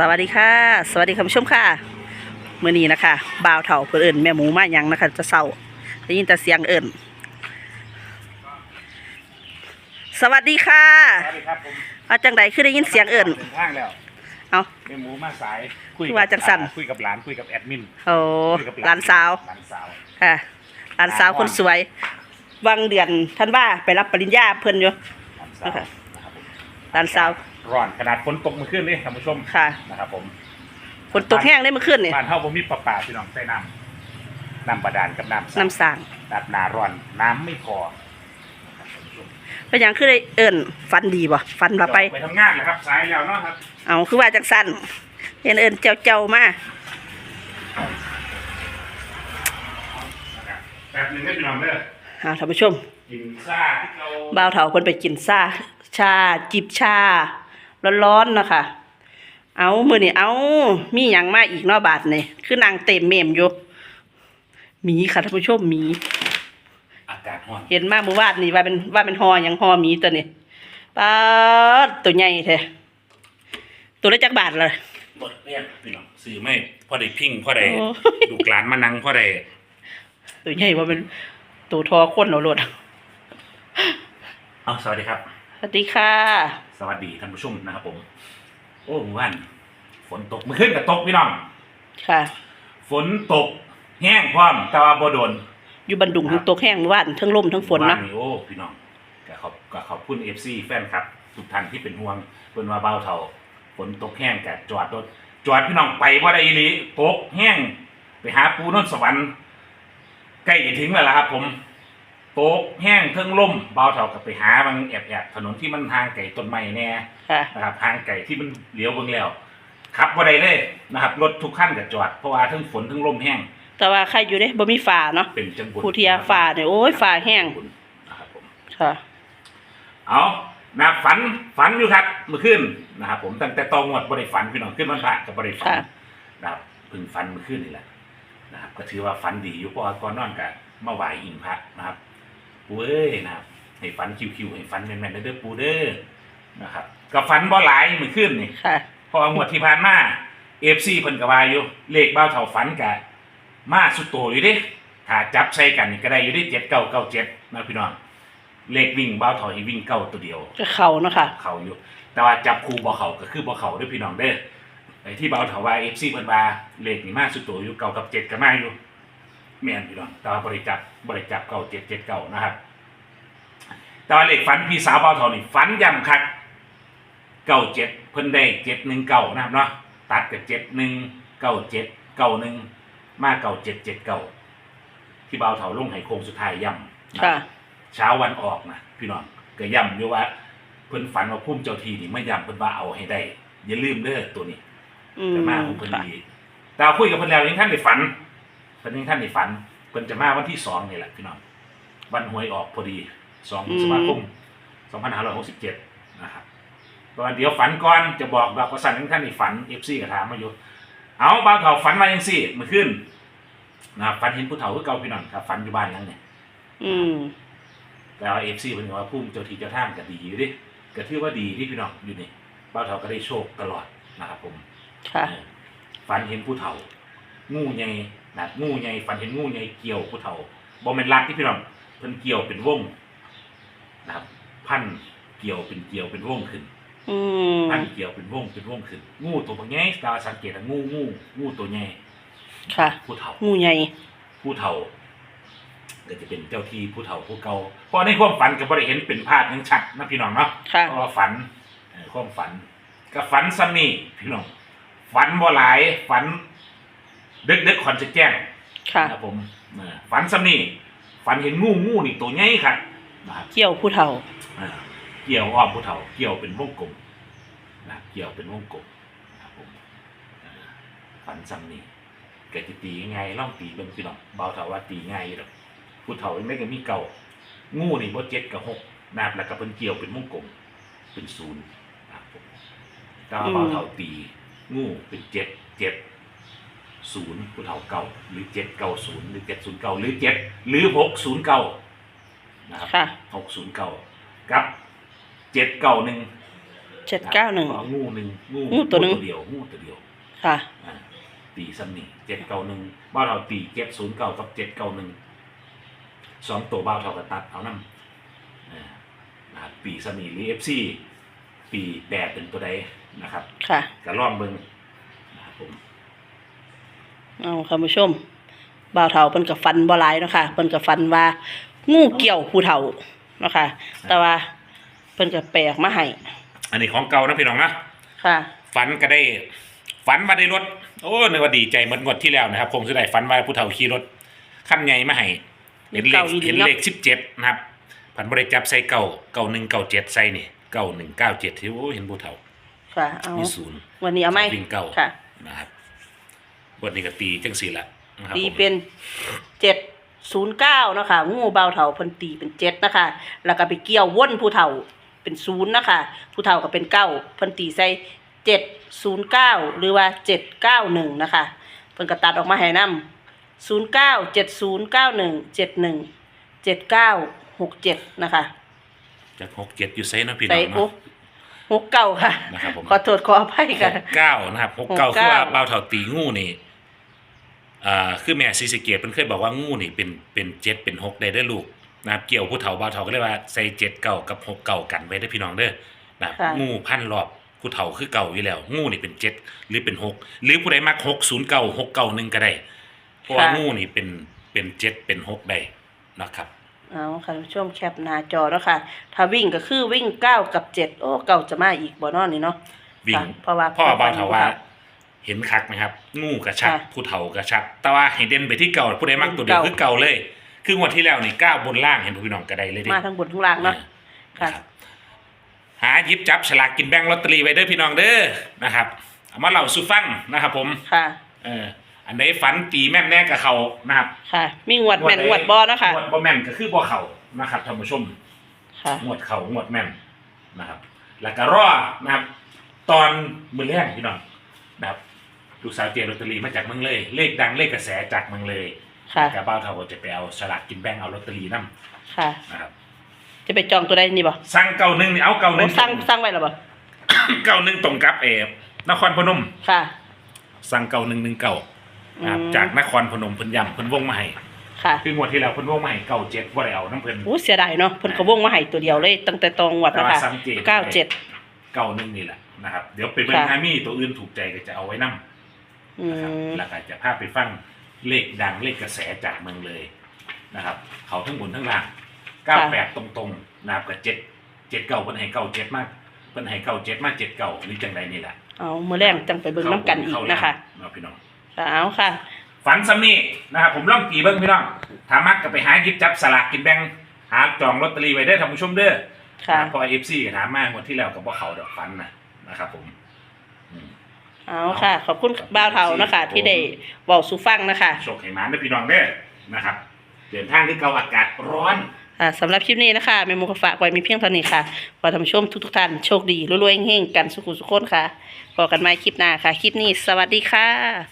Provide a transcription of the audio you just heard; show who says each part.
Speaker 1: สวัสดีค่ะ สวัสดีคุณผู้ชมค่ะมื่อนี้นะคะบ่าวเถ่าเพื่นเอิญแม่หมูมาหยังนะคะ จะเศร้าได้ยินแต่เสียงเอิญสวัสดีค่ะ
Speaker 2: สวัสดีครับผม
Speaker 1: เอาจังใดคือได้ยินเสียงเอิญ
Speaker 2: ดินทางแล้ว
Speaker 1: เอา
Speaker 2: แม่หมูมาสายคุย
Speaker 1: คือว่าจังสั่น
Speaker 2: คุยกับหลานคุยกับแอดมิน
Speaker 1: โอ้
Speaker 2: คุยกับ
Speaker 1: หลานสาว
Speaker 2: หลานสาว
Speaker 1: ค่ะหลานสาวคนสวย วังเดือนท่านว่าไปรับปริญญาเพิ่นอยู่
Speaker 2: หลานสาว
Speaker 1: ค่ะ
Speaker 2: นะค รับผม
Speaker 1: หลานสาว
Speaker 2: ร้อนขนาดฝนตกเมื่อคืนนี่ท่านผู้ชม
Speaker 1: ค่ะ
Speaker 2: นะครับผม
Speaker 1: ฝนตกแห้งได้เมื่อคืนนี่
Speaker 2: บ้านเฮาบ่มีประปาพี่น้องใส่น้ำน้ำบาดาลกับน้ำ
Speaker 1: น้ำสาง
Speaker 2: น้ำนาร้อนน้ำไม่พอนะครับท่านผู้ชม
Speaker 1: เป็นหยังคือได้เอิญฟันดีบ่ฟันเราไป
Speaker 2: ไปทำงานแล้วครับสายแล้วเนาะครับ
Speaker 1: เอาคือว่าจังสั้นเห็นเอิญเจ้าเจ้าๆมา
Speaker 2: นะครับแป๊บหนึงได้พี่น้องเด้อ
Speaker 1: อ่าท่านผู้ชม
Speaker 2: กินซ่าที่เรา
Speaker 1: บ่าวเถาคนไปกินซาชาจิบชา ร้อนๆนะคะเอามือนี่เอามีหยังมาอีกเนอบาทนี่คือนางเต็มเมมอยู่หมีค่ะท่านผู้ชมหมี
Speaker 2: อากาศร้อน
Speaker 1: เห็นมาเมื่อวานนี่ว่าเป็นว่าเป็นหอหยังหอหมีตัวนี้ปาดตัวใหญ่แท้ตัวละจักบาทเลย
Speaker 2: บดเนี่ยพี่น้องซื้อไม่พอได้พิงพอได้
Speaker 1: โอ้
Speaker 2: ดูกหลานมานั่งพอได้
Speaker 1: ตัวใหญ่ว่าเป็นตัวทอคนเอารถ
Speaker 2: เอาสวัสดีครับ
Speaker 1: สวัสดีค่ะ
Speaker 2: สวัสดีท่านผู้ชมนะครับผม โอ้เมื่อวานฝนตกเมื่อคืนกับตกพี่น้อง
Speaker 1: ค่ะฝ
Speaker 2: ฝนตกแห้งพร้อมแต่ว่าบ่โดน
Speaker 1: อยู่บันดุงทั้งตกแห้งเมื่อวานทั้งลมทั้งฝน
Speaker 2: ว่า
Speaker 1: เนาะ
Speaker 2: โอ้พี่น้องก็ขอบก็ขอบคุณ FC แฟนครับ ทุกท่านที่เป็นห่วงเพิ่นว่าเบาเท่าฝนตกแห้งกะจอดรถจอดพี่น้องไปบ่ได้อีหลีตกแห้ง ไปหาปูนนท์สวรรค์ใกล้จะถึงแล้วล่ะครับ ผม ตกแห้งเทิงล่มเบาเท่ากับไปหาบางแอบแอบๆถนนที่มันห่างไกลต้นไม้แน่
Speaker 1: ค่ะ
Speaker 2: นะครับทางไก่ที่มันเลี้ยวเบิ่งแล้วขับบ่ได้เลยนะครับรถทุกขั้นก็จอดเพราะว่าทั้งฝนทั้งลมแห้ง
Speaker 1: แต่ว่าใครอยู่เด้บ่มีฝาเนาะ
Speaker 2: เป็นจังบุญ
Speaker 1: ผู้ที่ยาฝ่าเนี่ยโอ้ยฝ่าแห้ง
Speaker 2: นะครับผม
Speaker 1: ค่ะ
Speaker 2: เอานะฝัน ฝันอยู่ครับ เมื่อคืนนะครับผมตั้งแต่ตองวดบ่ได้ฝันพี่น้องขึ้นวันพระก็บ่ได้ฝัน
Speaker 1: ค่ะ
Speaker 2: นะครับเพิ่งฝันเมื่อคืนนี่แหละนะครับก็ถือว่าฝันดีอยู่เพราะว่าก่อนนอนก็มาไหว้หิ้งพระนะครับ ปูเอ้ยนะครับให้ฝันคิวๆให้ฝันแม่นๆเด้อปูเด้อนะครับก็ฝันบ่หลายเมื่อคืนนี่
Speaker 1: ค่ะ
Speaker 2: พองวดที่ผ่านมาเอฟซีเพิ่นก็ว่าอยู่เลขเบ้าเท่าฝันกะมาสุดโตอยู่เดิถ้าจับใส่กันนี่ก็ได้อยู่ที่เจ็ดเก้าเก้าเจ็ดนะพี่น้องเลขวิ่งเบ้าเท่าให้วิ่งเก้าตัวเดียว
Speaker 1: ก็เขาเนาะค่ะ
Speaker 2: เขาอยู่ แต่ว่าจับคู่บ่เขาก็คือบ่เขาเด้อพี่น้องเด้อไอ้ที่เบ้าเท่าว่าเอฟซีเพิ่นว่าเลขนี่มาสุดโตอยู่เก้ากับเจ็ดก็มาอยู่ แม่นพี่น้องแต่ว่าบริจับบริจับเก้าเจ็ดเจ็ดเก้านะครับ แต่ว่าเลขฝันพี่สาวเบ้าเท่านี่ฝันย้ำคักเก้าเจ็ดเพิ่นได้เจ็ดหนึ่งเก้านะครับเนาะตัดกับเจ็ดหนึ่งเก้าเจ็ดเก้าหนึ่งมาเก้าเจ็ดเจ็ดเก้าที่เบาเถาลงไห้โค้งสุดท้ายย่ำ
Speaker 1: ค่ะ
Speaker 2: เช้าวันออกนะพี่น้องก็ย่ำอยู่ว่าเพิ่นฝันว่าพุ่มเจ้าทีนี่ไม่ย่ำเพิ่นว่าเอาให้ได้อย่าลืมเด้อตัวนี้
Speaker 1: อืม
Speaker 2: จะมาของเพิ่น
Speaker 1: ค่ะ
Speaker 2: ดีแต่ว่าคุยกับเพิ่นแล้วยังท่านได้ฝัน เพิ่นยังท่านได้ฝันเพิ่นจะมาวันที่สองนี่แหละพี่น้องวันหวยออกพอดีสองพฤษภาคมสองพันห้าร้อยหกสิบเจ็ดนะครับตอนเดี๋ยวฝันก่อนจะบอกดอกกระสันท่านนี่ฝันเอฟซีก็ถามมาอยู่ เอาบ่าวเฒ่าฝันมายังสี่เมื่อคืนนะครับฝันเห็นผู้เฒ่าคือเก่าพี่น้องครับฝันอยู่บ้านหลังเนี่ย
Speaker 1: อืม
Speaker 2: แต่ว่าเอฟซีเป็นว่าพุ่มเจ้าที่เจ้าทางก็ดีอยู่ดิก็ถือว่าดีที่พี่น้องอยู่นี่บ่าวเฒ่าก็ได้โชคตลอดนะครับผม
Speaker 1: ค่ะ
Speaker 2: เออฝันเห็นผู้เฒ่า งูใหญ่ นะงูใหญ่ฝันเห็นงูใหญ่เกี่ยวผู้เฒ่าบ่แม่นรักที่พี่น้องเพิ่นเกี่ยวเป็นวงนะครับ พันเกี่ยวเป็นเกี่ยวเป็นวงขึ้น
Speaker 1: อืม
Speaker 2: อันเกี่ยวเป็นวงเป็นวงขึ้น งูตัวบางแง่ตาสังเกตอะงูงูงูตัวใหญ่
Speaker 1: ค่ะ
Speaker 2: ผู้เฒ่า
Speaker 1: งูใหญ่
Speaker 2: ผู้เฒ่าก็จะเป็นเจ้าที่ผู้เฒ่าผู้เก่าเพราะในความฝันก็บ่ได้เห็นเป็นภาพยังชัดนะพี่น้องเนาะ
Speaker 1: ค่ะ
Speaker 2: เพราะว่าฝันเอ่อความฝันก็ฝันซ้ำนี่พี่น้องฝันบ่หลายฝัน ดึกดึกๆขอนจะแจ้ง
Speaker 1: ค่ะ
Speaker 2: นะครับผมเออฝันซ้ำนี่ฝันเห็นงูงูนี่ตัวใหญ่ครับนะครับ
Speaker 1: เกี่ยวผู้เฒ่า
Speaker 2: อ่าเกี่ยวอ้อมผู้เฒ่าเกี่ยวเป็นวงกลมนะครับเกี่ยวเป็นวงกลมนะครับผมอ่าฝันซ้ำนี่เกิดจะตียังไงล่องตีเป็นพี่น้องเบาเถาว่าตีง่ายอยู่ดอกผู้เฒ่ายังไม่ก็มีเก่า งูนี่บ่เจ็ดกับหกนะครับแล้วก็เป็นเกี่ยวเป็นวงกลม เป็นศูนย์นะครับผมแต่ว่าเบาเถาตี งูเป็นเจ็ดเจ็ด ศูนย์ผู้เฒ่าเก่าหรือเจ็ดเก้าศูนย์หรือเจ็ดศูนย์เก้าหรือเจ็ดหรือหกศูนย์เก้านะครับ
Speaker 1: ค่ะ
Speaker 2: หกศูนย์เก้ากับเจ็ดเก้าหนึ่ง
Speaker 1: เจ็ดเก้าหนึ่ง
Speaker 2: พองูหนึ่งงู
Speaker 1: งูตัวหนึ่ง
Speaker 2: เดียวงูตัวเดียว
Speaker 1: ค่ะ
Speaker 2: อ่าตีซ้ำนี่เจ็ดเก้าหนึ่งบ้านเราตีเจ็ดศูนย์เก้ากับเจ็ดเก้าหนึ่งสองตัวบ้าวเท่ากับตัดเอานั่นะครับปีซ้ำนี่หรือเอฟซีปีแดดเป็นตัวใดนะครับ
Speaker 1: ค่ะ
Speaker 2: กระล่องเบิงนะครับผม
Speaker 1: เอาคุณผู้ชมบ่าวเฒ่าเพิ่นกับฟันบ่หลายเนาะค่ะเพิ่นกับฟันว่า งูเกี่ยวผู้เฒ่าเนาะค่ะ แต่ว่าเพิ่นก็แปลกมาให้
Speaker 2: อันนี้ของเก่านะพี่น้องนะ
Speaker 1: ค่ะ
Speaker 2: ฝันก็ได้ ฝันว่าได้รถ โอ้นึกว่าดีใจเหมือนงวดที่แล้วนะครับคงจะได้ฝันว่าผู้เฒ่าขี่รถขั้นใหญ่มาให้เห็นเลข
Speaker 1: เก่าอีหลี
Speaker 2: เห็น
Speaker 1: เนาะ
Speaker 2: เลขสิบเจ็ดนะครับผันบริจับใส่เก่าเก่าหนึ่งเก่าเจ็ดใส่นี่เก่าหนึ่งเก้าเจ็ดที่โอ้เห็นผู้เฒ่า
Speaker 1: ค่ะเอา
Speaker 2: มีศูนย์
Speaker 1: วันนี้เอาไหม
Speaker 2: วิ่งเก่า
Speaker 1: ค่ะ
Speaker 2: นะครับ วันนี้ก็ตีจังสี่ละนะครับ
Speaker 1: ตี
Speaker 2: ผม
Speaker 1: เป็นเจ็ดศูนย์เก้านาะคะ งูเบาวเถาเพิ่นตีเป็นเจ็ดนะคะ แล้วก็ไปเกี่ยวว่นผู้เฒ่าเป็นศูนย์นะคะผู้เฒ่าก็เป็นเก้าเพิ่นตีใส่เจ็ดศูนย์เก้าหรือว่าเจ็ดเก้าหนึ่งนะคะเพิ่นก็ตัดออกมาให้นำศูนย์เก้าเจ็ดศูนย์เก้าหนึ่งเจ็ดหนึ่งเจ็ดเก้าหกเจ็ดนะคะ
Speaker 2: จากหกเจ็ดอยู่ไซนะพี่น้
Speaker 1: ใส่
Speaker 2: อง
Speaker 1: โอ้
Speaker 2: เนาะ
Speaker 1: หกเก้าค่ะ
Speaker 2: นะครับผม
Speaker 1: ขอโทษขออภัย
Speaker 2: ห
Speaker 1: ค่ะ
Speaker 2: กเก้านะครับหกเก้า
Speaker 1: หก
Speaker 2: คือ
Speaker 1: เก้า
Speaker 2: ว่าเบาเถาตีงูนี่ อ่าคือแม่ซีสะเกียรติเพิ่นเคยบอกว่างูนี่เป็นเป็นเจ็ดเป็นหกได้เด้อลูกนะครับเกี่ยวผู้เฒ่าเบาเฒ่าก็เลยว่าใส่เจ็ดเก้ากับหกเก้ากันไว้ได้อพี่น้องเด้อนะครับ
Speaker 1: ค่ะ
Speaker 2: งูพันรอบผู้เฒ่าคือเก่าอยู่แล้ว งูนี่เป็นเจ็ดหรือเป็นหกหรือผู้ใดมักหกศูนย์เก้าหกเก้าหนึ่งก็ได้เพราะว่างูนี่เป็นเป็นเจ็ดเป็นหกได้นะครับ
Speaker 1: เอาค่ะท่านผู้ชมแคปหน้าจอแล้วค่ะ ถ้าวิ่งก็คือวิ่งเก้ากับเจ็ดโอ้เก้าจะมาอีกบ่เนอนนี่เนาะ
Speaker 2: วิ่ง
Speaker 1: ค่ะเพราะว่า
Speaker 2: พ่อเบาเฒ่าว่า
Speaker 1: ค่ะ
Speaker 2: เห็นคักไหมครับ งูกระชัด
Speaker 1: ค่ะ
Speaker 2: ผู้เฒ่ากระชัดแต่ว่าให้เด่นไปที่เก่าผู้ใดมักตัวเดียว
Speaker 1: เก่า
Speaker 2: คือเก่าเลย คืองวดที่แล้วนี่ก้าวบนล่างเห็นพี่น้องก็ได้เลยดิ
Speaker 1: มาทั้งบนทั้งล่างเนาะ ค่ะ
Speaker 2: นะครับหาหยิบจับฉลากกินแบ่งลอตเตอรี่ไว้เด้อพี่น้องเด้อนะครับเอามาเล่าสู่ฟังนะครับ ผม
Speaker 1: ค่ะ
Speaker 2: เออ อันไหนฝันตีแม่นแน่กับเขานะครับ
Speaker 1: ค่ะ มีงวดแม่น
Speaker 2: ใง
Speaker 1: วดบ่เนาะค่ะ
Speaker 2: งวดบ่แม่นก็คือบ่เขานะครับท่านผู้ชม
Speaker 1: ค่ะ
Speaker 2: งวดเขางวดแม่นนะครับ แล้วก็รอนะครับ ตอนมือแรกพี่น้องนะครับ ลูกสาวเจลอตเตอรี่มาจากเมืองเลย เลขดังเลขกระแสจากเมืองเลย
Speaker 1: ค่ะ
Speaker 2: กระเบ้าเท่าก็จะไปเอาฉลากกินแบ่งเอาลอตเตอรี่นํ
Speaker 1: ค่ะ
Speaker 2: นะครับ
Speaker 1: จะไปจองตัวใดนี่บ่
Speaker 2: สั่งเก่าหนึ่งนี่เอาเก่าห
Speaker 1: โอ้
Speaker 2: นึ่ง
Speaker 1: สร้างสร้างไว้แล้วบ่
Speaker 2: เก่าหนึ่งตรงกับเอฟนครพนม
Speaker 1: ค่ะ
Speaker 2: สั่งเก่าหนึ่งหนึ่งเก่านะครับ
Speaker 1: อืม
Speaker 2: จากนครพนมเพิ่นย้ำเพิ่นวงมาให้
Speaker 1: ค่ะ
Speaker 2: คืองวดที่แล้วเพิ่นวงมาให้เก่าเจ็ดบ่ได้เอาน้ำเพิ่น
Speaker 1: โอ้เสียดายเนาะเพิ่นก็วงมาให้ตัวเดียวเลย ตั้งแต่ตองงวด
Speaker 2: แต่
Speaker 1: แล้ว
Speaker 2: ว่า
Speaker 1: ค่ะ
Speaker 2: สังเกต
Speaker 1: เก้าเจ็ด
Speaker 2: เก่าหนึ่งนี่แหละนะครับ เดี๋ยวไปเบิ่ง
Speaker 1: ค่ะ
Speaker 2: ถ้ามีตัวอื่นถูกใจก็จะเอาไว้นํ
Speaker 1: อื
Speaker 2: นะครับ
Speaker 1: ม
Speaker 2: แล้วก็จะพาไปฟังเลขดังเลขกระแสจากเมืองเลยนะครับ เขาทั้งบนทั้งล่างเก้าแปดตรงๆนะครับกับเจ็ดเจ็ดเก้าเพิ่นให้เก้าเจ็ดมากเพิ่นให้เก้าเจ็ดมากเจ็ดเก้าหรือจังใดนี่แหละ
Speaker 1: เอามื้อแรงจังไปเบิ่งน้ำกันอีกนะคะ
Speaker 2: เนาะพี่น้อง
Speaker 1: ค่ะเอาค่ะ
Speaker 2: ฝันซ้ำนี่นะครับผมล่องกี่เบิ้งพี่น้องถามักก็ไปหาหยิบจับสลากกินแบ่งหาจองลอตเตอรี่ไว้ได้อท่านผู้ชมเด้อ
Speaker 1: ค่ะ
Speaker 2: นะเพอเอฟซีก็ถามมากวันที่แล้วกับว่าเขาดอกฟันนะนะครับผมอืม
Speaker 1: เอาค่ะ ขอบคุณบ่าวเฒ่านะคะ ที่ได้เว้าสู่ฟังนะคะ
Speaker 2: โชคให้หมานเด้อพี่น้องเด้อนะครับ เดินทางที่เกาอากาศร้อน
Speaker 1: ค่ะสำหรับคลิปนี้นะคะเมมูกฝากไว้มีเพียงเท่านี้ค่ะ ขอท่านผู้ชมทุกๆท่านโชคดีรวยๆเฮงๆกันสุขุสุขคนค่ะพบกันใหม่คลิปหน้าค่ะ คลิปนี้สวัสดีค่ะ